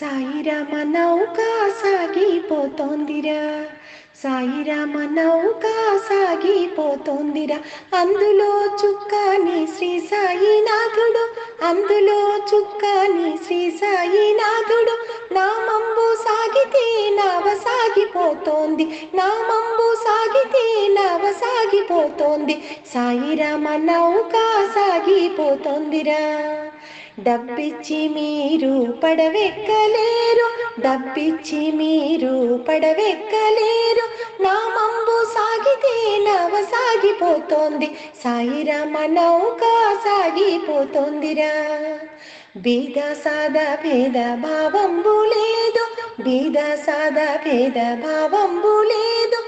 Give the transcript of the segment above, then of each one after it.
సాయిరామ నౌక సాగిపోతోందిరా. సాయిరామ నౌక సాగిపోతోందిరా. అందులో చుక్కాని శ్రీ సాయినాథుడు అందులో చుక్కాని శ్రీ సాయినాథుడు. నామంబు సాగితే నావ సాగిపోతోంది. నామంబు సాగితే నావ సాగిపోతోంది. సాయిరామ నౌక సాగిపోతోందిరా. డబ్బిచ్చి మీరు పడవెక్కలేరు డబ్బిచ్చి మీరు పడవెక్కలేరు. నామంబు సాగితే నవ సాగిపోతోంది సాయిరామ నౌక సాగిపోతోందిరా. బీద సాద భేద భావంబు లేదు బీద సాద భేద భావంబు లేదు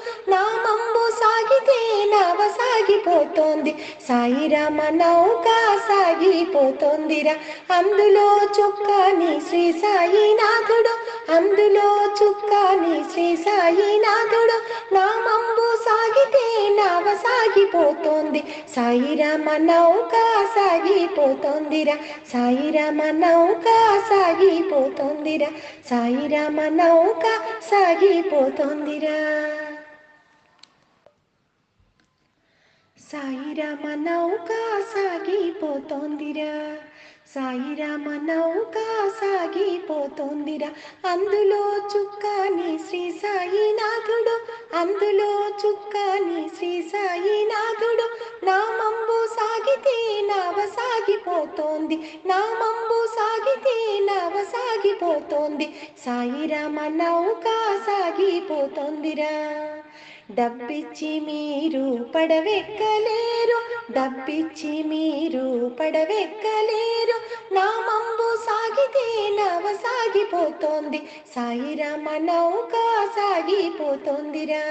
సాగిపోతోంది సాయిరామ నౌక సాగిపోతోందిరా. అందులో చుక్కని శ్రీ సాయినాథుడు. అందులో చుక్కని శ్రీ సాయినాథుడు. నామంబు సాగితే నావ సాగిపోతోంది. సాయిరామ నౌక సాగిపోతోందిరా. సాయిరామ నౌక సాగిపోతోందిరా. సాయిరామ నౌక సాగిపోతోందిరా. సాయిరామ నౌక సాగిపోతోందిరా. సాయిరామ నౌక సాగి పోతోందిరా. అందులో చుక్కాని శ్రీ సాయినాథుడు అందులో చుక్కాని శ్రీ సాయినాథుడు. నామంబు సాగితే నవ సాగిపోతోంది. నామంబు సాగితే నవ సాగిపోతోంది. సాయిరామ నౌక సాగిపోతోందిరా. డబ్బిచ్చి మీరు పడవెక్కలేరు డబ్బిచ్చి మీరు పడవెక్కలేరు. నామంబు సాగితే నవ సాగిపోతోంది. సాయిరామ నౌక సాగిపోతోందిరా.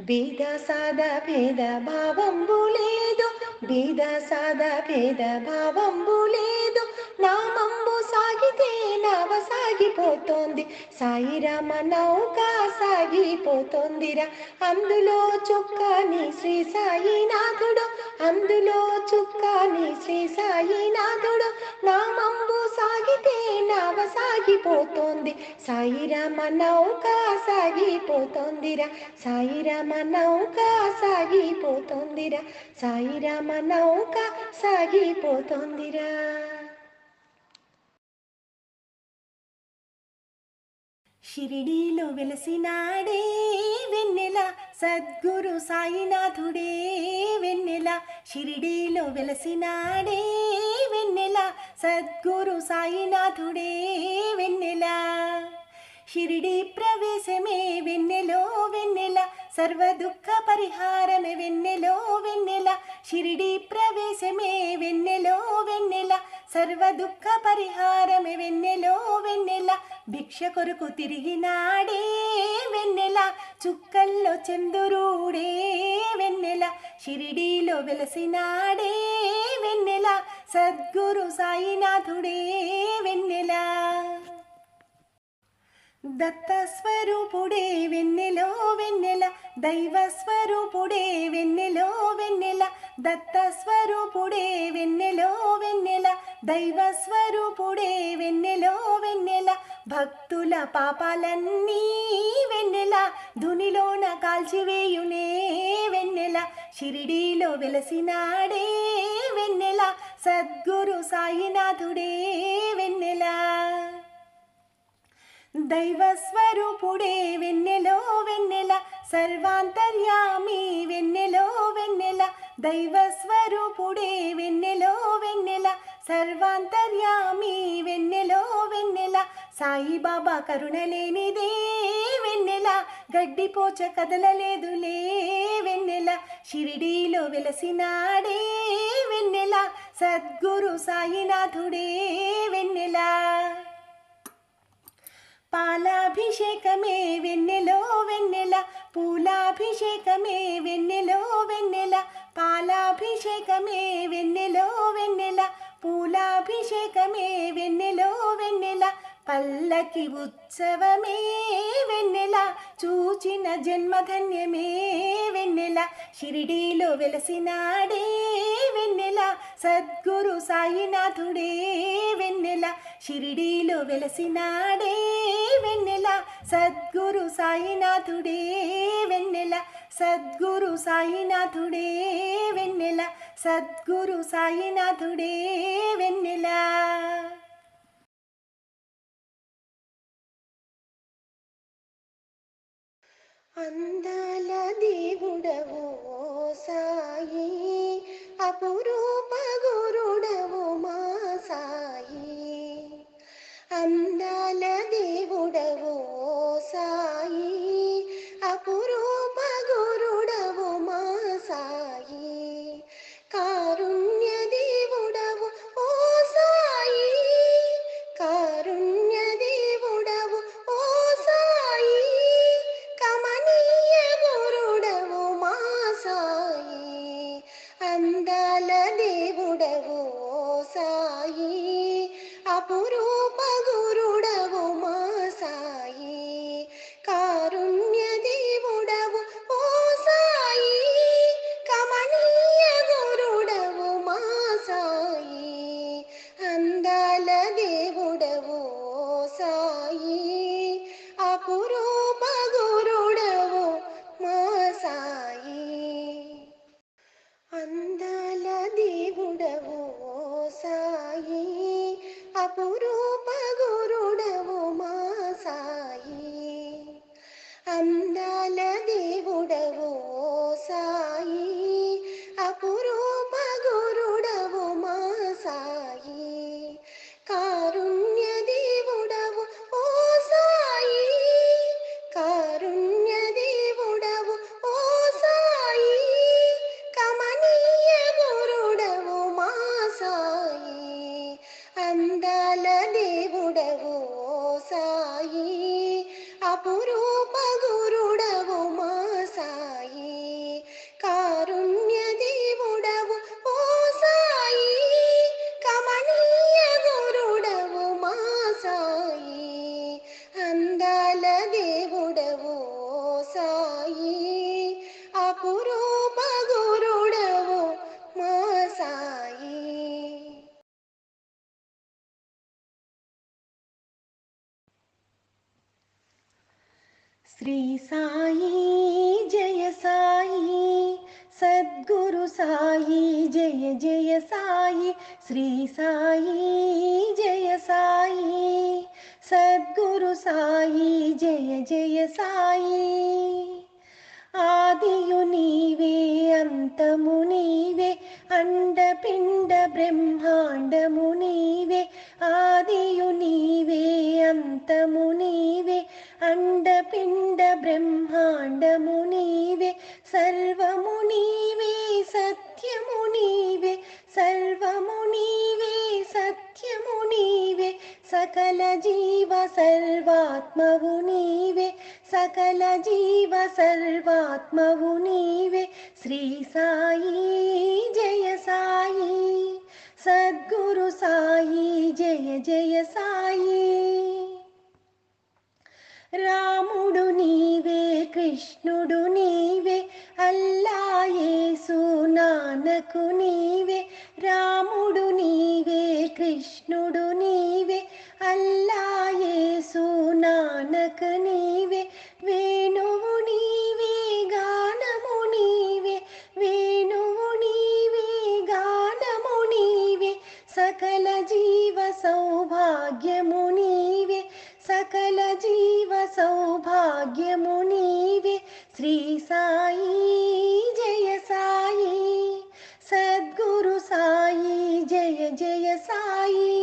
బీద సాద భేద భావంబు లేదు. బీద సాద భేద భావంబు లేదు. నామంబు సాగితే నవ సాగిపోతోంది. సాయిరామ నౌక సాగిపోతోందిరా. అందులో చుక్కని శ్రీ సాయినాథుడు. అందులో చుక్కని శ్రీ సాయినాథుడు. నామంబు సాగితే నవ సాగిపోతోంది. సాయిరామ నౌక సాగిపోతోందిరా. సాయిరామ నౌక సాగిపోతుందిరా. సాయిరామ నౌక సాగిపోతోందిరా. షిరిడీలో వెలసినాడే వెన్నెల సద్గురు సాయినాథుడే వెన్నెల. షిరిడీలో వెలసినాడే వెన్నెల సద్గురు సాయినాథుడే వెన్నెల. షిరిడి ప్రవేశమే వెన్నెలో వెన్నెల సర్వ దుఃఖ పరిహారమే వెన్నెలో వెన్నెల. షిరిడి ప్రవేశమే సర్వ దుఃఖ పరిహారమే వెన్నెలో వెన్నెల. భిక్ష కొరకు తిరిగినాడే వెన్నెల. చుక్కల్లో చందురుడే వెన్నెల. షిరిడీలో వెలసినాడే వెన్నెల. సద్గురు సాయినాథుడే వెన్నెల. దత్తస్వరూపుడే వెన్నెలో వెన్నెల దైవస్వరూపుడే వెన్నెలో వెన్నెల దత్తస్వరూపుడే వెన్నెలో వెన్నెల దైవస్వరూపుడే వెన్నెలో వెన్నెల భక్తుల పాపాలన్నీ వెన్నెల ధునిలోన కాల్చివేయునే వెన్నెల షిరిడీలో వెలసినాడే వెన్నెల సద్గురు సాయినాథుడే వెన్నెల. దైవ స్వరూపుడే వెన్నెలో వెన్నెల సర్వాంతర్యామి వెన్నెలో వెన్నెల. దైవ స్వరూపుడే వెన్నెలో వెన్నెల సర్వాంతర్యామి వెన్నెలో వెన్నెల. సాయిబాబా కరుణలేనిదే వెన్నెల గడ్డిపోచ కదలలేదులే వెన్నెల. షిరిడీలో వెలసినాడే వెన్నెల సద్గురు సాయినాథుడే వెన్నెల. పాలాభిషేకమే వెన్నెలో వెన్నెల పూలాభిషేకమే వెన్నెలో వెన్నెల పాలాభిషేకమే వెన్నెలో వెన్నెల పూలాభిషేకమే వెన్నెలో వెన్నెల పల్లకి ఉత్సవమే వెన్నెల చూచిన జన్మధన్యమే వెన్నెల షిరిడీలో వెలసినాడే వెన్నెల సద్గురు సాయినాథుడే వెన్నెల షిరిడీలో వెలసినాడే వెన్నెల సద్గురు సాయినాథుడే వెన్నెల సద్గురు సాయినాథుడే వెన్నెల సద్గురు సాయినాథుడే వెన్నెల. అందాల దేవుడవు సాయి. అపురూప అందాల శ్రీ సాయి జయ సాయి సద్గురు సాయి జయ జయ సాయి శ్రీ సాయి జయ సాయి సద్గురు సాయి జయ జయ సాయి. ఆదియు నీవే అంతము నీవే అండపిండ బ్రహ్మాండము నీవే ఆదియు నీవే అంతము నీవే అండ పిండ బ్రహ్మాండము నీవే సర్వము నీవే సత్యము నీవే సర్వము నీవే సత్యము నీవే సకల జీవ సర్వాత్మవు నీవే సకల జీవ సర్వాత్మవు నీవే. శ్రీ సాయి జయ సాయి సద్గురు సాయి జయ జయ సాయి. కృష్ణుడు నీవే అల్లాయేసు నానకు నీవే రాముడు నీవే కృష్ణుడు నీవే అల్లాయేసు నానక్ నీవే వేణువు నీవే గానము నీవే వేణువు నీవే గానము నీవే సకల జీవ సౌభాగ్యము నీవే సకల జీవ సాయి జయ సాయి సద్గురు సాయి జయ జయ సాయి.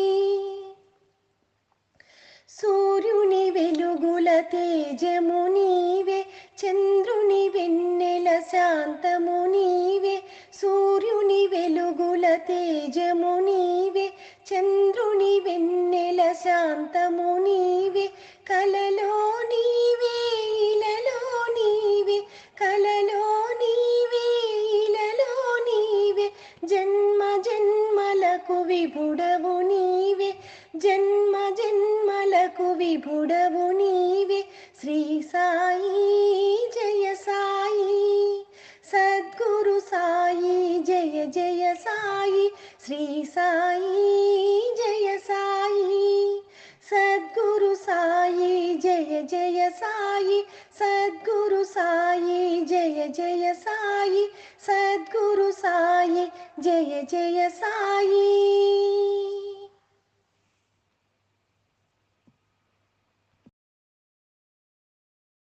సూర్యుని వెలుగుల తేజము నీవే చంద్రుని వెన్నెల శాంతము నీవే సూర్యుని వెలుగుల తేజము విభుడవు నీవే జన్మ జన్మలకు విభుడవు నీవే శ్రీ సాయి జయ సాయి సద్గురు సాయి జయ జయ సాయి శ్రీ సాయి జయ సాయి సద్గురు సాయి జయ జయ సాయి సద్గురు సాయి జయ జయ సాయి సద్గురు సాయి జయ జయ సాయి.